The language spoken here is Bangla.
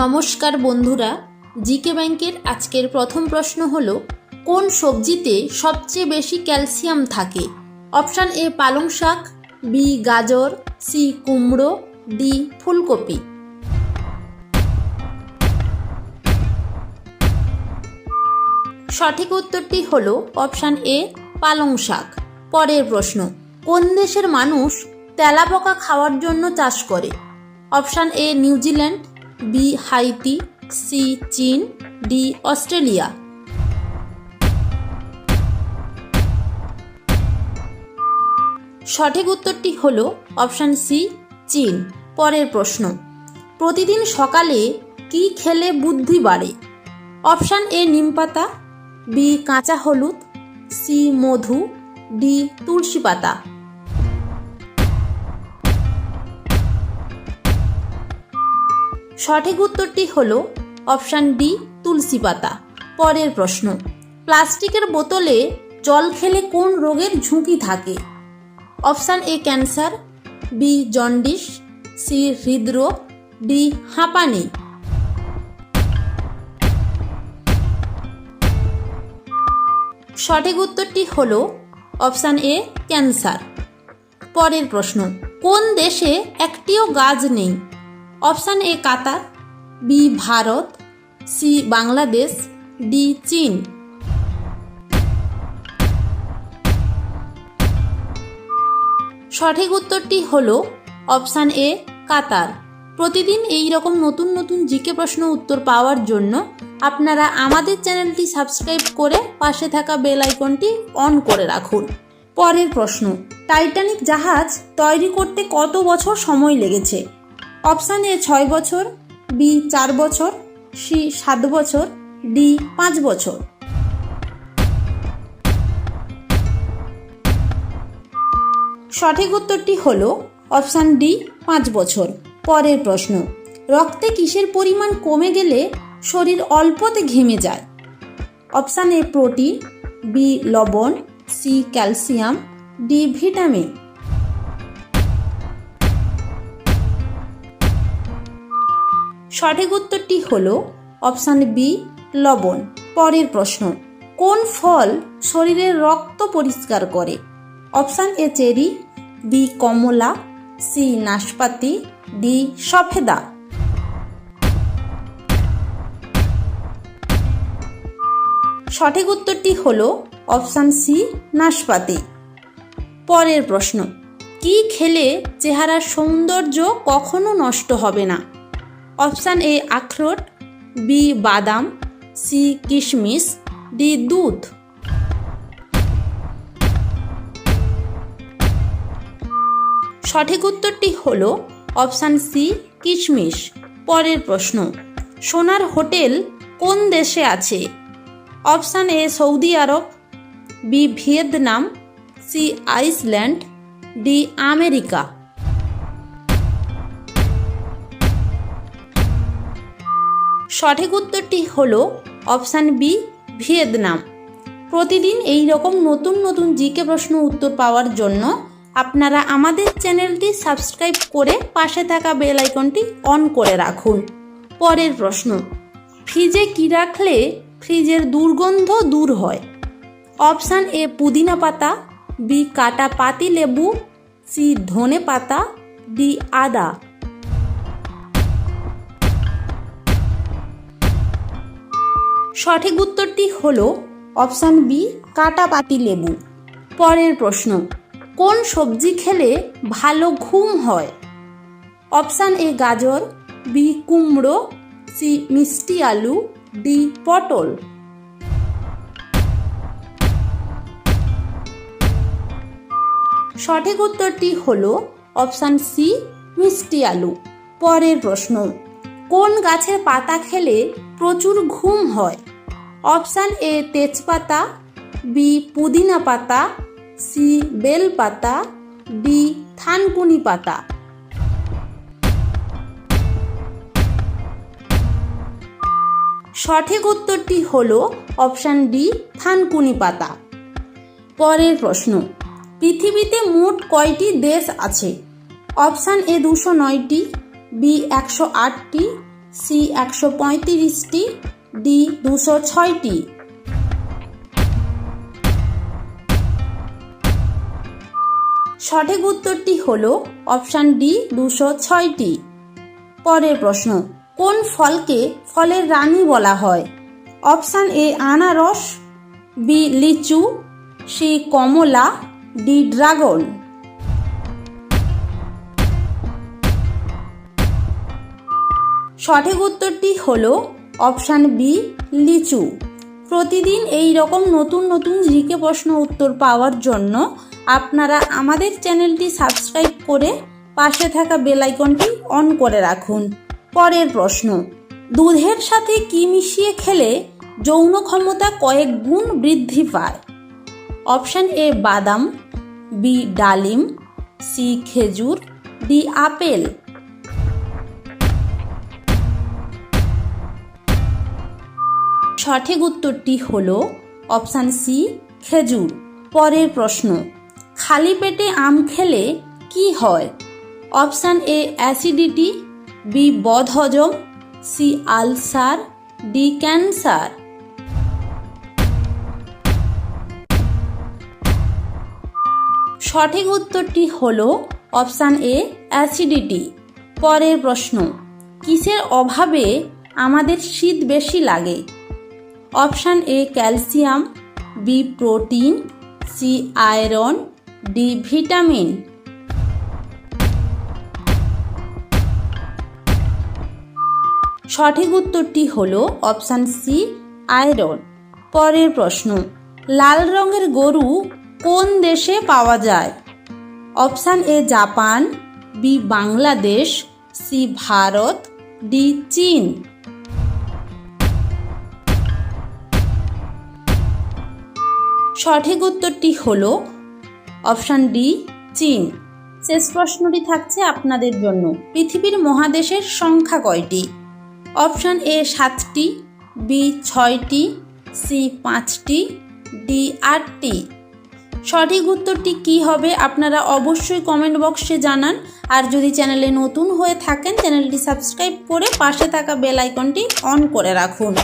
নমস্কার বন্ধুরা, জিকে ব্যাংকের আজকের প্রথম প্রশ্ন হল, কোন সবজিতে সবচেয়ে বেশি ক্যালসিয়াম থাকে? অপশান এ পালং শাক, বি গাজর, সি কুমড়ো, ডি ফুলকপি। সঠিক উত্তরটি হল অপশান এ পালং শাক। পরের প্রশ্ন, কোন দেশের মানুষ তেলাপোকা খাওয়ার জন্য চাষ করে? Option A New Zealand B Haiti, C চীন, ডি অস্ট্রেলিয়া। সঠিক উত্তরটি হল অপশান সি, চীন। পরের প্রশ্ন, প্রতিদিন সকালে কি খেলে বুদ্ধি বাড়ে? অপশান এ নিমপাতা বি কাঁচা হলুদ, সি মধু, ডি তুলসী পাতা। সঠিক উত্তরটি হল অপশান ডি, তুলসী পাতা। পরের প্রশ্ন, প্লাস্টিকের বোতলে জল খেলে কোন রোগের ঝুঁকি থাকে? Option A, cancer, B, jaundice, C, হৃদরোগ, ডি, হাঁপানি। সঠিক উত্তরটি হল অপশান এ, ক্যান্সার। পরের প্রশ্ন, কোন দেশে একটিও গাছ নেই? Option A Qatar, B Bharat, C Bangladesh, D চীন। সঠিক উত্তরটি হল অপশান এ, কাতার। প্রতিদিন এই রকম নতুন নতুন জিকে প্রশ্ন উত্তর পাওয়ার জন্য আপনারা আমাদের চ্যানেলটি সাবস্ক্রাইব করে পাশে থাকা বেল আইকনটি অন করে রাখুন। পরের প্রশ্ন, টাইটানিক জাহাজ তৈরি করতে কত বছর সময় লেগেছে? অপশান এ ছয় বছর বি চার বছর সি সাত বছর ডি পাঁচ বছর। সঠিক উত্তরটি হল অপশান ডি পাঁচ বছর। পরের প্রশ্ন, রক্তে কিসের পরিমাণ কমে গেলে শরীর অল্পতে ঘেমে যায়? অপশান এ প্রোটিন বি লবণ সি ক্যালসিয়াম ডি ভিটামিন। সঠিক উত্তরটি হল অপশান বি, লবণ। পরের প্রশ্ন, কোন ফল শরীরের রক্ত পরিষ্কার করে? অপশান এ, চেরি, বি, কমলা, সি, নাশপাতি, ডি, সফেদা। সঠিক উত্তরটি হল অপশান সি, নাশপাতি। পরের প্রশ্ন, কি খেলে চেহারার সৌন্দর্য কখনো নষ্ট হবে না? অপশান এ আখরোট, বি বাদাম, সি কিশমিশ, ডি দুধ। সঠিক উত্তরটি হল অপশান সি কিশমিশ। পরের প্রশ্ন, সোনার হোটেল কোন দেশে আছে? Option A Saudi Arab, B Vietnam, C Iceland, D America. সঠিক উত্তরটি হল অপশান বি, ভিয়েতনাম। প্রতিদিন এই রকম নতুন নতুন জিকে প্রশ্ন উত্তর পাওয়ার জন্য আপনারা আমাদের চ্যানেলটি সাবস্ক্রাইব করে পাশে থাকা বেল আইকনটি অন করে রাখুন। পরের প্রশ্ন, ফ্রিজে কি রাখলে ফ্রিজের দুর্গন্ধ দূর হয়? অপশান এ, পুদিনা পাতা, বি, কাটা পাতি লেবু, সি, ধনে পাতা, ডি, আদা। সঠিক উত্তরটি হল অপশান বি, কাটা পাতি লেবু। পরের প্রশ্ন, কোন সবজি খেলে ভালো ঘুম হয়? অপশান এ, গাজর, বি, কুমড়ো, সি, মিষ্টি আলু, ডি, পটল। সঠিক উত্তরটি হল অপশান সি, মিষ্টি আলু। পরের প্রশ্ন, কোন গাছের পাতা খেলে প্রচুর ঘুম হয়? অপশান এ তেজপাতা, বি পুদিনা পাতা, সি বেল পাতা, ডি থানকুনি পাতা। সঠিক উত্তরটি হল অপশান ডি থানকুনি পাতা। পরের প্রশ্ন, পৃথিবীতে মোট কয়টি দেশ আছে? অপশান এ দুশো নয়টি, বি একশো আটটি, সি একশো পঁয়ত্রিশটি ডি দুশো ছয়টি। সঠিক উত্তরটি হল অপশান ডি দুশো ছয়টি। পরের প্রশ্ন, কোন ফলকে ফলের রানী বলা হয়? অপশান এ আনারস বি লিচু সি কমলা ডি ড্রাগন। সঠিক উত্তরটি হল অপশান বি, লিচু। প্রতিদিন এই রকম নতুন নতুন জিকে প্রশ্ন উত্তর পাওয়ার জন্য আপনারা আমাদের চ্যানেলটি সাবস্ক্রাইব করে পাশে থাকা বেল আইকনটি অন করে রাখুন। পরের প্রশ্ন, দুধের সাথে কি মিশিয়ে খেলে যৌন ক্ষমতা কয়েক গুণ বৃদ্ধি পায়? অপশান এ, বাদাম, বি, ডালিম, সি, খেজুর, ডি, আপেল। সঠিক উত্তরটি হল অপশান সি, খেজুর। পরের প্রশ্ন, খালি পেটে আম খেলে কি হয়? অপশান এ, অ্যাসিডিটি, বি, বদহজম, সি, আলসার, ডি, ক্যান্সার। সঠিক উত্তরটি হল অপশান এ, অ্যাসিডিটি। পরের প্রশ্ন, কিসের অভাবে আমাদের শীত বেশি লাগে? Option A calcium, B protein, C iron, D vitamin. সঠিক উত্তরটি হল অপশান সি, আয়রন। পরের প্রশ্ন, লাল রঙের গরু কোন দেশে পাওয়া যায়? Option A Japan, B Bangladesh, C Bharat, D চীন। সঠিক উত্তরটি হল অপশান ডি, চীন। শেষ প্রশ্নটি থাকছে আপনাদের জন্য। পৃথিবীর মহাদেশের সংখ্যা কয়টি? অপশান এ সাতটি, বি ছয়টি, সি পাঁচটি, ডি আটটি। সঠিক উত্তরটি কি হবে আপনারা অবশ্যই কমেন্ট বক্সে জানান। আর যদি চ্যানেলে নতুন হয়ে থাকেন, চ্যানেলটি সাবস্ক্রাইব করে পাশে থাকা বেল আইকনটি অন করে রাখুন।